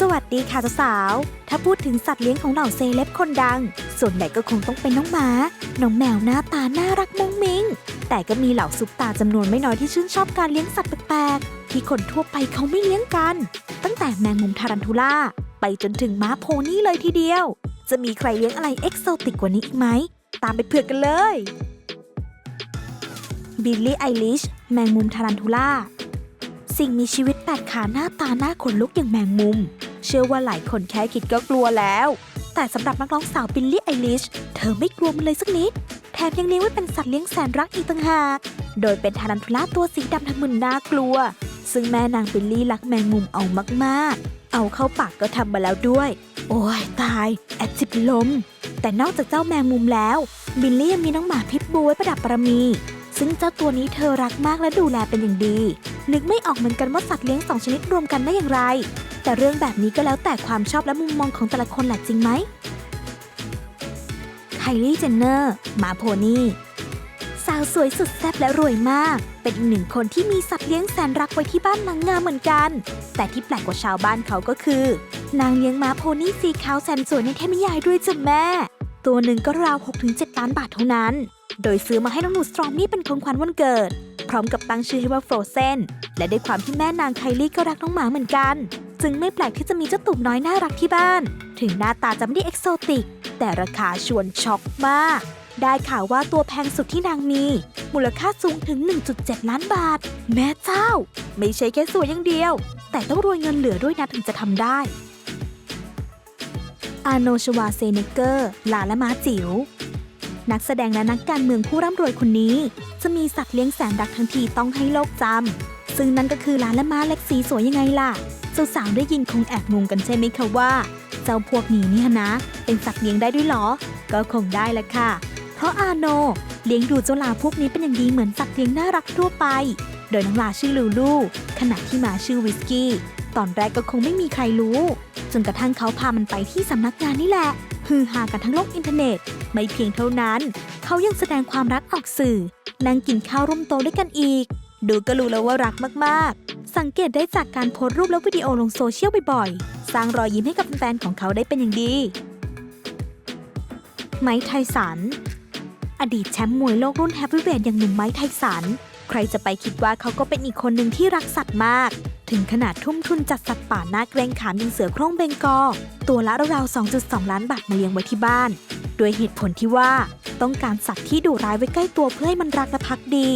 สวัสดีค่ะสาวๆ ถ้าพูดถึงสัตว์เลี้ยงของเหล่าเซเลบคนดัง ส่วนใหญ่ก็คงต้องเป็นน้องหมา น้องแมวหน้าตาน่ารักมุ้งมิ้ง แต่ก็มีเหล่าซุปตาจำนวนไม่น้อยที่ชื่นชอบการเลี้ยงสัตว์แปลกๆ ที่คนทั่วไปเขาไม่เลี้ยงกัน ตั้งแต่แมงมุมทารันทูล่า ไปจนถึงม้าโพนี่เลยทีเดียว จะมีใครเลี้ยงอะไรเอ็กโซติกกว่านี้อีกไหม ตามไปเผือกกันเลย บิลลี่ไอลิช แมงมุมทารันทูล่า สิ่งมีชีวิตแปดขาหน้าตาหน้าขนลุกอย่างแมงมุม เชื่อว่าหลายคนแค่คิดก็กลัวแล้ว แต่สำหรับนักร้องสาวบิลลี่ไอลิช เธอไม่กลัวมันเลยสักนิด แถมยังเลี้ยงไว้เป็นสัตว์เลี้ยงแสนรักอีกต่างหาก โดยเป็นทารันทูล่าตัวสีดำทำมึนน่ากลัว ซึ่งแม่นางบิลลี่รักแมงมุมเอามากๆ เอาเข้าปากก็ทำมาแล้วด้วย โอ้ยตาย แอบจิบลม แต่นอกจากเจ้าแมงมุมแล้ว บิลลี่ยังมีน้องหมาพิษบูไว้ประดับประมี ซึ่งเจ้าตัวนี้เธอรักมากและดูแลเป็นอย่างดี นึกไม่ออกเหมือนกันว่าสัตว์เลี้ยงสองชนิดรวมกันได้อย่างไร แต่เรื่องแบบนี้ก็แล้วแต่ความชอบและมุมมองของแต่ละคนแหละจริงไหมไคลี่เจนเนอร์หมาโพนี่สาวสวยสุดแซ่บและรวยมาก เป็นอีกหนึ่งคนที่มีสัตว์เลี้ยงแสนรักไว้ที่บ้านหลังงามเหมือนกัน แต่ที่แปลกกว่าชาวบ้านเขาก็คือ นางเลี้ยงม้าโพนี่สีขาวแสนสวยในเทพนิยายด้วยจ้ะแม่ ตัวหนึ่งก็ราว 6-7 ล้านบาทเท่านั้น โดยซื้อมาให้น้องหนูสตรอมนี่เป็นของขวัญวันเกิด พร้อมกับตั้งชื่อให้ว่าโฟรเซนและด้วยความที่แม่นางไคลี่ก็รักน้องหมาเหมือนกัน จึงไม่แปลกที่จะมีเจ้าตุ่มน้อยน่ารักที่บ้าน ถึงหน้าตาจะไม่ได้เอกโซติก แต่ราคาชวนช็อกมาก ได้ข่าวว่าตัวแพงสุดที่นางมี มูลค่าสูงถึง 1.7 ล้านบาท แม่เจ้า ไม่ใช่แค่สวยอย่างเดียว แต่ต้องรวยเงินเหลือด้วยนะถึงจะทำได้อาโนชวาเซเนเกอร์ ลาและม้าจิ๋ว นักแสดงและนักการเมืองผู้ร่ำรวยคนนี้ จะมีสัตว์เลี้ยงแสนรักทั้งทีต้องให้โลกจำซึ่งนั่นก็คือหลานและม้าเล็กสีสวยยังไงล่ะสาวๆได้ยินคงแอบงงกันใช่ไหมคะว่า เจ้าพวกนี้เนี่ยนะ เป็นสัตว์เลี้ยงได้ด้วยเหรอ ก็คงได้แหละค่ะ เพราะอาโน เลี้ยงดูเจ้าลาพวกนี้เป็นอย่างดีเหมือนสัตว์เลี้ยงน่ารักทั่วไป โดยน้องลาชื่อลูลูขณะที่หมาชื่อวิสกี้ ตอนแรกก็คงไม่มีใครรู้ จนกระทั่งเขาพามันไปที่สำนักงานนี่แหละ ฮือฮากันทั้งโลกอินเทอร์เน็ต ไม่เพียงเท่านั้น เขายังแสดงความรักออกสื่อนั่งกินข้าวร่วมโต๊ะด้วยกันอีก ดูก็รู้แล้วว่ารักมากๆ สังเกตได้จากการโพสต์รูปและวิดีโอลงโซเชียลบ่อยๆ สร้างรอยยิ้มให้กับแฟนของเขาได้เป็นอย่างดี ไมค์ไทสัน อดีตแชมป์มวยโลกรุ่นแฮปปี้เวทอย่างหนุ่มไมค์ไทสัน ใครจะไปคิดว่าเขาก็เป็นอีกคนหนึ่งที่รักสัตว์มาก ถึงขนาดทุ่มทุนจัดสัตว์ป่าหน้าเกรงขามย่างเสือโคร่งเบงกอลตัวละราวๆ2.2 ล้านบาทมาเลี้ยงไว้ที่บ้าน โดยเหตุผลที่ว่าต้องการสัตว์ที่ดุร้ายไว้ใกล้ตัวเพื่อให้มันรักและพักดี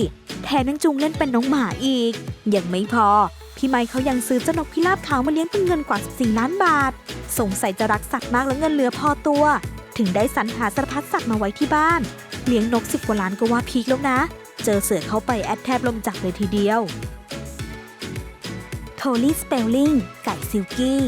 แถมยังจูงเล่นเป็นน้องหมาอีก ยังไม่พอ พี่ไมค์เขายังซื้อเจ้านกพิราบขาวมาเลี้ยงเป็นเงินกว่า 14 ล้านบาท สงสัยจะรักสัตว์มากและเงินเหลือพอตัว ถึงได้สรรหาสารพัดสัตว์มาไว้ที่บ้าน เลี้ยงนกสิบกว่าล้านก็ว่าพีคแล้วนะ เจอเสือเข้าไปแอดแทบลมจักเลยทีเดียว โทลี่สเปลลิงไก่ซิลกี้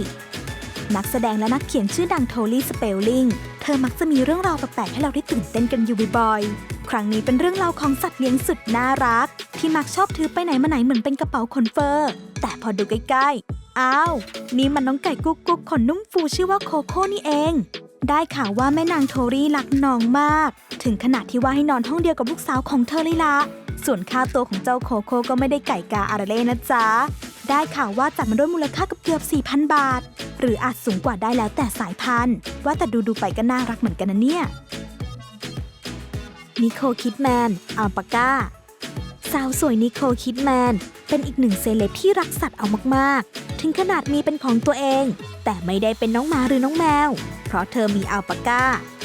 นักแสดงและนักเขียนชื่อดังโทลี่สเปลลิงเธอมักจะมีเรื่องราวแปลกๆให้เราได้ตื่นเต้นกันอยู่บ่อยๆ ครั้งนี้เป็นเรื่องราวของสัตว์เลี้ยงสุดน่ารัก ที่มักชอบถือไปไหนมาไหนเหมือนเป็นกระเป๋าขนเฟอร์ แต่พอดูใกล้ๆ อ้าว นี่มันน้องไก่กุ๊กกุ๊กขนนุ่มฟูชื่อว่าโคโค่นี่เอง ได้ข่าวว่าแม่นางโทรี่รักน้องมาก ถึงขนาดที่ว่าให้นอนห้องเดียวกับลูกสาวของเธอเลยละส่วนค่าตัวของเจ้าโคโค่ก็ไม่ได้ไก่กาอะไรเลยนะจ๊ะ ได้ข่าวว่าจัดมาด้วยมูลค่ากับเกือบ 4,000 บาท หรืออาจสูงกว่าได้แล้วแต่สายพันธุ์ ว่าแต่ดูดูไปก็น่ารักเหมือนกันนะเนี่ยนิโคลคิดแมนอัลปาก้า สาวสวยนิโคลคิดแมนเป็นอีกหนึ่งเซเลบที่รักสัตว์เอามากๆ ถึงขนาดมีเป็นของตัวเอง แต่ไม่ได้เป็นน้องหมาหรือน้องแมว เพราะเธอมีอัลปาก้า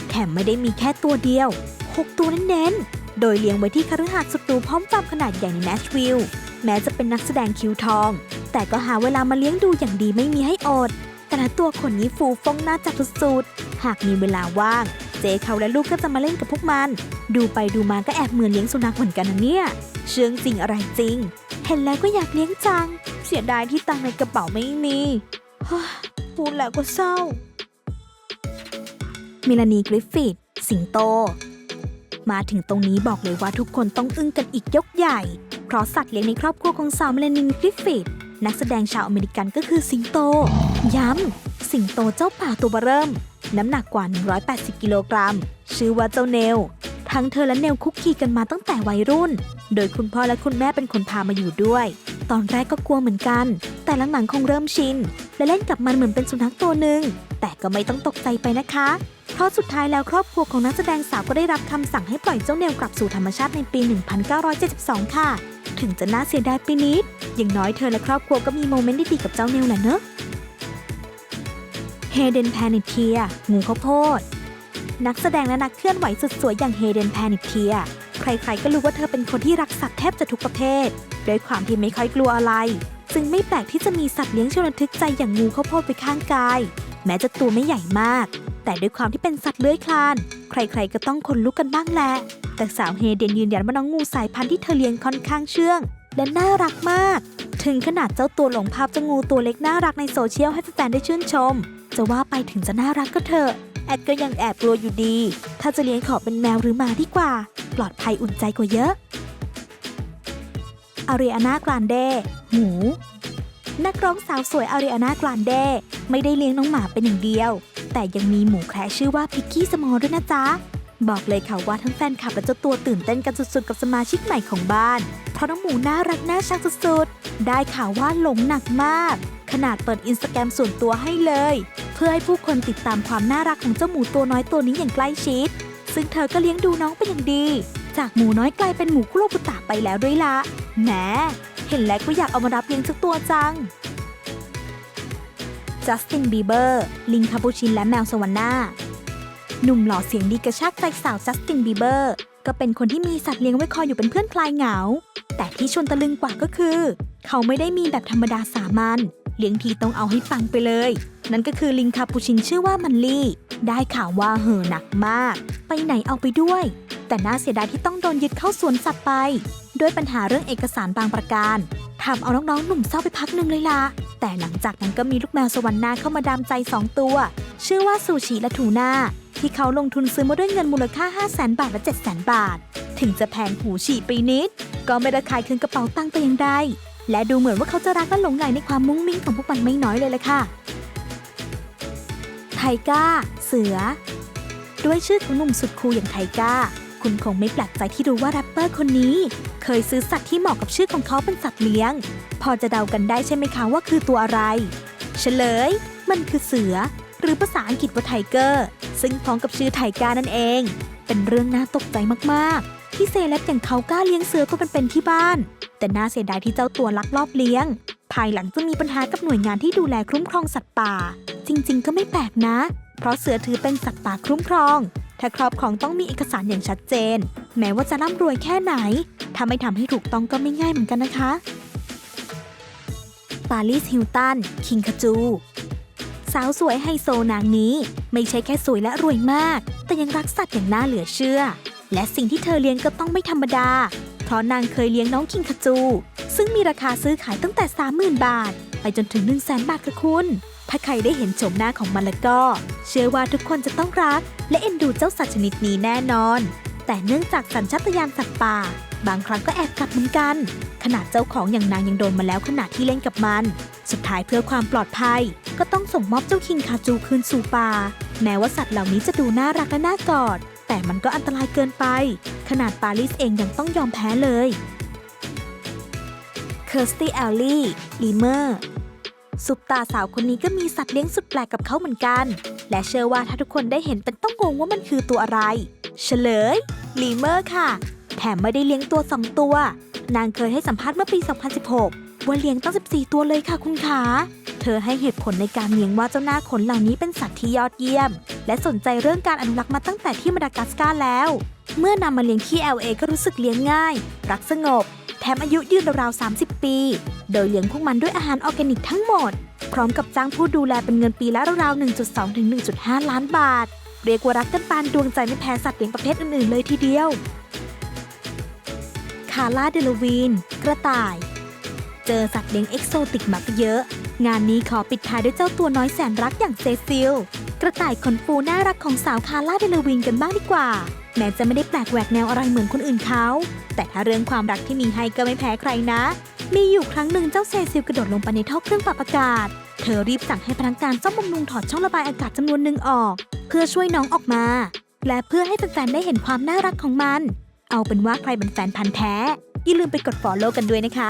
แถมไม่ได้มีแค่ตัวเดียว 6 ตัวเน้นๆ โดยเลี้ยงไว้ที่คฤหาสน์สุดหรูพร้อมฟาร์มขนาดใหญ่ในแนชวิลล์ แม้จะเป็นนักแสดงคิวทอง แต่ก็หาเวลามาเลี้ยงดูอย่างดีไม่มีให้อด แต่ละตัวขนนี้ฟูฟ่องหน้าจับสุดๆหากมีเวลาว่าง เจ๊เขาและลูกก็จะมาเล่นกับพวกมัน ดูไปดูมาก็แอบเหมือนเลี้ยงสุนัขเหมือนกันนะเนี่ย เชื่องจริงอะไรจริง เห็นแล้วก็อยากเลี้ยงจัง เสียดายที่ตังในกระเป๋าไม่มีฮ้ยพูดแล้วก็เศร้า มิลานีกริฟฟิธสิงโต มาถึงตรงนี้บอกเลยว่าทุกคนต้องอึ้งกันอีกยกใหญ่ เพราะสัตว์เลี้ยงในครอบครัวของสาวมิลานีกริฟฟิธนักแสดงชาวอเมริกันก็คือสิงโต ย้ำ สิงโตเจ้าป่าตัวเบเริ่ม น้ำหนักกว่า 180 กิโลกรัม ชื่อว่าเจ้าเนล ทั้งเธอและเนลคุกคีกันมาตั้งแต่วัยรุ่น โดยคุณพ่อและคุณแม่เป็นคนพามาอยู่ด้วย ตอนแรกก็กลัวเหมือนกัน แต่หลังๆคงเริ่มชิน และเล่นกับมันเหมือนเป็นสุนัขตัวหนึ่ง แต่ก็ไม่ต้องตกใจไปนะคะ เพราะสุดท้ายแล้วครอบครัวของนักแสดงสาวก็ได้รับคำสั่งให้ปล่อยเจ้าเนลกลับสู่ธรรมชาติในปี 1972 ค่ะ ถึงจะน่าเสียดายไปนิด อย่างน้อยเธอและครอบครัวก็มีโมเมนต์ดีๆกับเจ้าเนลแหละเนอะเฮเดนแพนิเทียงูข้าวโพด นักแสดงและนักเคลื่อนไหวสุดสวยอย่างเฮเดนแพนิเทียใครๆก็รู้ว่าเธอเป็นคนที่รักสัตว์แทบจะทุกประเภทโดยความที่ไม่ค่อยกลัวอะไร จึงไม่แปลกที่จะมีสัตว์เลี้ยงชวนระทึกใจอย่างงูข้าวโพดไปข้างกาย แม้จะตัวไม่ใหญ่มาก แต่ด้วยความที่เป็นสัตว์เลื้อยคลาน ใครๆก็ต้องขนลุกกันบ้างแหละ แต่สาวเฮเดนยืนยันว่าน้องงูสายพันธุ์ที่เธอเลี้ยงค่อนข้างเชื่อง และน่ารักมาก ถึงขนาดเจ้าตัวหลงภาพเจ้างูตัวเล็กน่ารักในโซเชียลให้แฟนๆได้ชื่นชม จะว่าไปถึงจะน่ารักก็เถอะแอดก็ยังแอบกลัวอยู่ดี ถ้าจะเลี้ยงขอเป็นแมวหรือหมาดีกว่า ปลอดภัยอุ่นใจกว่าเยอะอารีอานากรานเดหมู นักร้องสาวสวยอารีอานากรานเดไม่ได้เลี้ยงน้องหมาเป็นอย่างเดียว แต่ยังมีหมูแคระชื่อว่าพิกกี้สมอลด้วยนะจ๊ะ บอกเลยค่ะว่าทั้งแฟนคลับและเจ้าตัวตื่นเต้นกันสุดๆ กับสมาชิกใหม่ของบ้าน เพราะน้องหมูน่ารักน่าชังสุดๆ ได้ข่าวว่าหลงหนักมาก ขนาดเปิดอินสตาแกรมส่วนตัวให้เลย เพื่อให้ผู้คนติดตามความน่ารักของเจ้าหมูตัวน้อยตัวนี้อย่างใกล้ชิด ซึ่งเธอก็เลี้ยงดูน้องเป็นอย่างดี จากหมูน้อยกลายเป็นหมูคุโรบุตะไปแล้วด้วยละแหมเห็นแล้วก็อยากเอามารับเลี้ยงสักตัวจังจัสตินบีเบอร์ลิงคาปูชินและแมวสวรรค์นา หนุ่มหล่อเสียงดีกระชากใจสาวจัสตินบีเบอร์ ก็เป็นคนที่มีสัตว์เลี้ยงไว้คอยอยู่เป็นเพื่อนคลายเหงา แต่ที่ชวนตะลึงกว่าก็คือ เขาไม่ได้มีแบบธรรมดาสามัญเลี้ยงทีต้องเอาให้ฟังไปเลย นั่นก็คือลิงคาปูชินชื่อว่ามันลี่ ได้ข่าวว่าเห่อหนักมาก ไปไหนเอาไปด้วย แต่น่าเสียดายที่ต้องโดนยึดเข้าสวนสัตว์ไป ด้วยปัญหาเรื่องเอกสารบางประการทำเอาน้องๆหนุ่มเศร้าไปพักหนึ่งเลยล่ะ แต่หลังจากนั้นก็มีลูกแมวสวรรค์นาเข้ามาดามใจ2ตัว ชื่อว่าซูชิและทูน่า ที่เขาลงทุนซื้อมาด้วยเงินมูลค่า 5 0 0แสนบาทและ 7 0 0แสนบาท ถึงจะแพงหูฉี่ไปนิด ก็ไม่ได้ขายคืนกระเป๋าตังค์แต่อย่างใดและดูเหมือนว่าเขาจะรักและหลงใหลในความมุ้งมิ้งของพวกมันไม่น้อยเลยละค่ะ ไทก้า เสือ ด้วยชื่อของหนุ่มสุดคูลอย่างไทก้า คุณคงไม่แปลกใจที่รู้ว่าแรปเปอร์คนนี้ เคยซื้อสัตว์ที่เหมาะกับชื่อของเขาเป็นสัตว์เลี้ยง พอจะเดากันได้ใช่ไหมคะว่าคือตัวอะไร เฉลย มันคือเสือ รือภาษาอังกฤษว่าไทเกอร์ซึ่งพ้องกับชื่อไทก้านั่นเอง เป็นเรื่องน่าตกใจมากๆ ที่เซเลบอย่างเขากล้าเลี้ยงเสือตัวเป็นที่บ้าน แต่น่าเสียดายที่เจ้าตัวลักลอบเลี้ยง ภายหลังจะมีปัญหากับหน่วยงานที่ดูแลคุ้มครองสัตว์ป่า จริง ๆ ก็ไม่แปลกนะ เพราะเสือถือเป็นสัตว์ป่าคุ้มครอง ถ้าครอบครองต้องมีเอกสารอย่างชัดเจน แม้ว่าจะร่ำรวยแค่ไหนถ้าไม่ทำให้ถูกต้องก็ไม่ง่ายเหมือนกันนะคะปาริสฮิลตัน คิงคาจู สาวสวยไฮโซนางนี้ ไม่ใช่แค่สวยและรวยมาก แต่ยังรักสัตว์อย่างน่าเหลือเชื่อ และสิ่งที่เธอเลี้ยงก็ต้องไม่ธรรมดา เพราะนางเคยเลี้ยงน้องคิงคาจู ซึ่งมีราคาซื้อขายตั้งแต่ 30,000 บาท ไปจนถึง 1 0 0 0 0แบาทค่ะคุณ ถ้าใครได้เห็นโฉมหน้าของมันแล้วก็ เชื่อว่าทุกคนจะต้องรัก และเอ็นดูเจ้าสัตว์ชนิดนี้แน่นอน แต่เนื่องจากสัญชาตญาณสัตว์ป่า บางครั้งก็แอบกัดเหมือนกัน ขนาดเจ้าของอย่างนางยังโดนมาแล้วขณะที่เล่นกับมัน สุดท้ายเพื่อความปลอดภัย ก็ต้องส่งมอบเจ้าคิงคาจูคืนสู่ป่า แม้ว่าสัตว์เหล่านี้จะดูน่ารักและน่ากอด แต่มันก็อันตรายเกินไป ขนาดปาริสเองยังต้องยอมแพ้เลยเคอร์สตี้แอลลี่ลีเมอร์ซุปตาสาวคนนี้ก็มีสัตว์เลี้ยงสุดแปลกกับเขาเหมือนกัน และเชื่อว่าถ้าทุกคนได้เห็นเป็นต้องงงว่ามันคือตัวอะไร เฉลยลีเมอร์ค่ะ แถมไม่ได้เลี้ยงตัวสองตัว นางเคยให้สัมภาษณ์เมื่อปี 2016 ว่าเลี้ยงตั้ง 14 ตัวเลยค่ะคุณขา เธอให้เหตุผลในการเลี้ยงว่าเจ้าหน้าขนเหล่านี้เป็นสัตว์ที่ยอดเยี่ยม และสนใจเรื่องการอนุรักษ์มาตั้งแต่ที่มาดากัสการ์แล้ว เมื่อนำมาเลี้ยงที่ LA ก็รู้สึกเลี้ยงง่าย รักสงบ แถมอายุยืนราวๆ30 ปี โดยเลี้ยงพวกมันด้วยอาหารออร์แกนิกทั้งหมด พร้อมกับจ้างผู้ดูแลเป็นเงินปีละราวๆ1.2ถึง1.5 ล้านบาท เรียกว่ารักกันปานดวงใจไม่แพ้สัตว์เลี้ยงประเภทอื่นๆเลยทีเดียวคาร่าเดลวีน กระต่าย เจอสัตว์เลี้ยงเอกโซติกมาก็เยอะ งานนี้ขอปิดท้ายด้วยเจ้าตัวน้อยแสนรักอย่างเซซิล กระต่ายขนฟูน่ารักของสาวคาร่าเดลวีนกันบ้างดีกว่า แม้จะไม่ได้แปลกแหวกแนวอะไรเหมือนคนอื่นเขา แต่ถ้าเรื่องความรักที่มีให้ก็ไม่แพ้ใครนะ มีอยู่ครั้งหนึ่งเจ้าเซซิลกระโดดลงไปในท่อเครื่องปรับอากาศ เธอรีบสั่งให้พนักงานซ่อมบำรุงถอดช่องระบายอากาศจำนวนหนึ่งออก เพื่อช่วยน้องออกมา และเพื่อให้แฟนๆได้เห็นความน่ารักของมัน เอาเป็นว่าใครเป็นแฟนพันธ์แท้อย่าลืมไปกด follow กันด้วยนะคะ